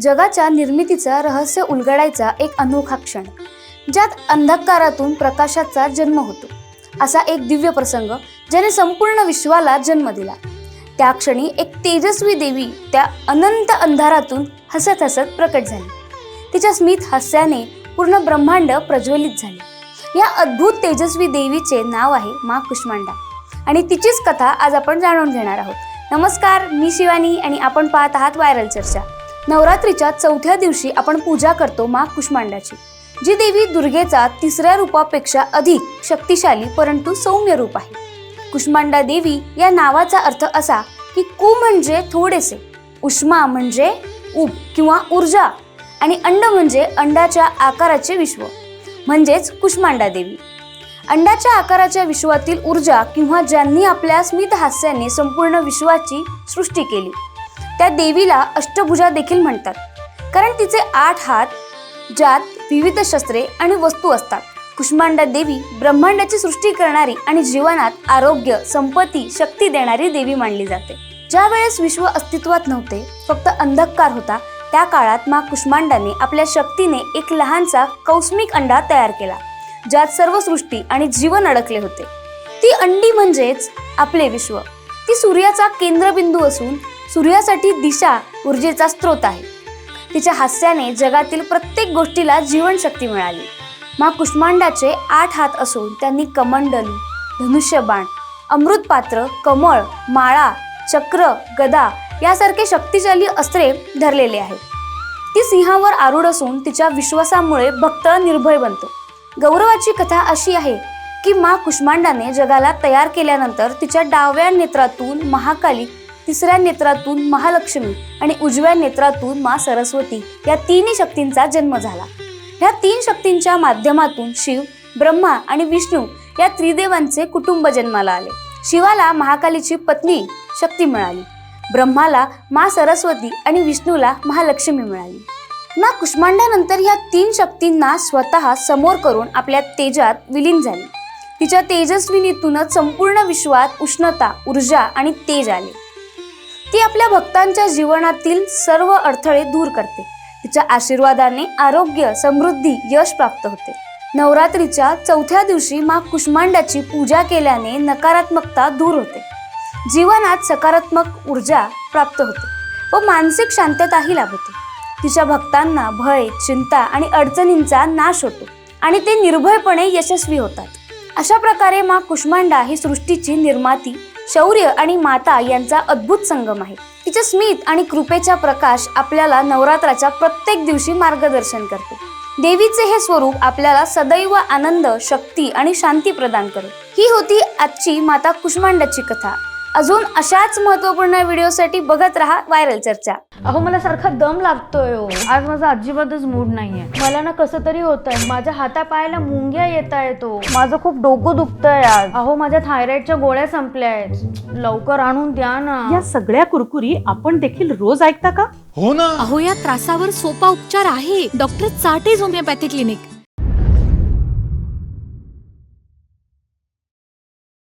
जगाच्या निर्मितीचा रहस्य उलगडायचा एक अनोखा क्षण ज्यात अंधकारातून प्रकाशाचा जन्म होतो. असा एक दिव्य प्रसंग ज्याने संपूर्ण विश्वाला जन्म दिला. त्या क्षणी एक तेजस्वी देवी त्या अनंत अंधारातून हसत हसत प्रकट झाली. तिच्या स्मित हास्याने पूर्ण ब्रह्मांड प्रज्वलित झाले. या अद्भुत तेजस्वी देवीचे नाव आहे मा कुष्मांडा. आणि तिचीच कथा आज आपण जाणून घेणार आहोत. नमस्कार मी शिवानी आणि आपण पाहत आहात व्हायरल चर्चा. नवरात्रीच्या चौथ्या दिवशी आपण पूजा करतो मा कुष्मांडाची जी देवी दुर्गेचा तिसऱ्या रूपापेक्षा अधिक शक्तिशाली परंतु सौम्य रूप आहे. कुष्मांडा देवी या नावाचा अर्थ असा की कु म्हणजे थोडेसे उष्मा म्हणजे उप किंवा ऊर्जा आणि अंड म्हणजे अंडाच्या आकाराचे विश्व म्हणजेच कुष्मांडा देवी. अंडाच्या आकाराच्या विश्वातील ऊर्जा किंवा ज्यांनी आपल्या स्मित हास्याने संपूर्ण विश्वाची सृष्टी केली त्या देवीला अष्टभुजा देखील म्हणतात. कारण तिचे आठ हात ज्यात विविध शस्त्रे आणि वस्तू असतात. कुष्मांडा देवी ब्रह्मांडाची सृष्टी करणारी आणि जीवनात आरोग्य संपत्ती शक्ती देणारी देवी मानली जाते. ज्या वेळेस विश्व अस्तित्वात नव्हते फक्त अंधकार होता त्या काळात मा कुष्मांडाने आपल्या शक्तीने एक लहानसा कौस्मिक अंडा तयार केला ज्यात सर्व सृष्टी आणि जीवन अडकले होते. ती अंडी म्हणजेच आपले विश्व. ती सूर्याचा केंद्रबिंदू असून सूर्यासाठी दिशा ऊर्जेचा स्रोत आहे. तिच्या हास्याने जगातील प्रत्येक गोष्टीला जीवनशक्ती मिळाली. मा कुष्मांडाचे आठ हात असून त्यांनी कमंडलू धनुष्यबाण अमृतपात्र कमळ माळा चक्र गदा यासारखे शक्तिशाली अस्त्रे धरलेले आहेत. ती सिंहावर आरूढ असून तिच्या विश्वासामुळे भक्त निर्भय बनतो. गौरवाची कथा अशी आहे की मा कुष्मांडाने जगाला तयार केल्यानंतर तिच्या डाव्या नेत्रातून महाकाली तिसऱ्या नेत्रातून महालक्ष्मी आणि उजव्या नेत्रातून मा सरस्वती या तिन्ही शक्तींचा जन्म झाला. ह्या तीन शक्तींच्या माध्यमातून शिव ब्रह्मा आणि विष्णू या त्रिदेवांचे कुटुंब जन्माला आले. शिवाला महाकालीची पत्नी शक्ती मिळाली. ब्रह्माला मा सरस्वती आणि विष्णूला महालक्ष्मी मिळाली. मा कुष्मांडानंतर या तीन शक्तींना स्वतः समोर करून आपल्या तेजात विलीन झाली. तिच्या तेजस्विनीतूनच संपूर्ण विश्वात उष्णता ऊर्जा आणि तेज आले. ती आपल्या भक्तांच्या जीवनातील सर्व अडथळे दूर करते. तिच्या आशीर्वादाने आरोग्य समृद्धी यश प्राप्त होते. नवरात्रीच्या चौथ्या दिवशी मा कुष्मांडाची पूजा केल्याने नकारात्मकता दूर होते. जीवनात सकारात्मक ऊर्जा प्राप्त होते व मानसिक शांतताही लाभते. तिच्या भक्तांना भय चिंता आणि अडचणींचा नाश होतो आणि ते निर्भयपणे यशस्वी होतात. अशा प्रकारे मा कुष्मांडा ही सृष्टीची निर्माती शौर्य आणि माता यांचा अद्भुत संगम आहे. तिच्या स्मित आणि कृपेचा प्रकाश आपल्याला नवरात्राच्या प्रत्येक दिवशी मार्गदर्शन करते. देवीचे हे स्वरूप आपल्याला सदैव आनंद शक्ती आणि शांती प्रदान करेल. ही होती आजची माता कुष्मांडाची कथा. अजून अशाच महत्त्वपूर्ण व्हिडिओसाठी बघत राहा व्हायरल चर्चा. अहो मला सारखा दम लागतोय हो. आज माझा अजिबातच मूड नाहीये. मला ना कसं तरी होत आहे माझ्या हातापायाला मुंग्या येत येतो माझं खूप डोकं दुखतंय आज. अहो माझ्या थायरॉइडच्या गोळ्या संपल्या आहेत लवकर आणून द्या ना. या सगळ्या कुरकुरी आपण देखील रोज ऐकता का? हो ना. अहो या त्रासावर सोपा उपचार आहे. Doctor Chate's homeopathy clinic.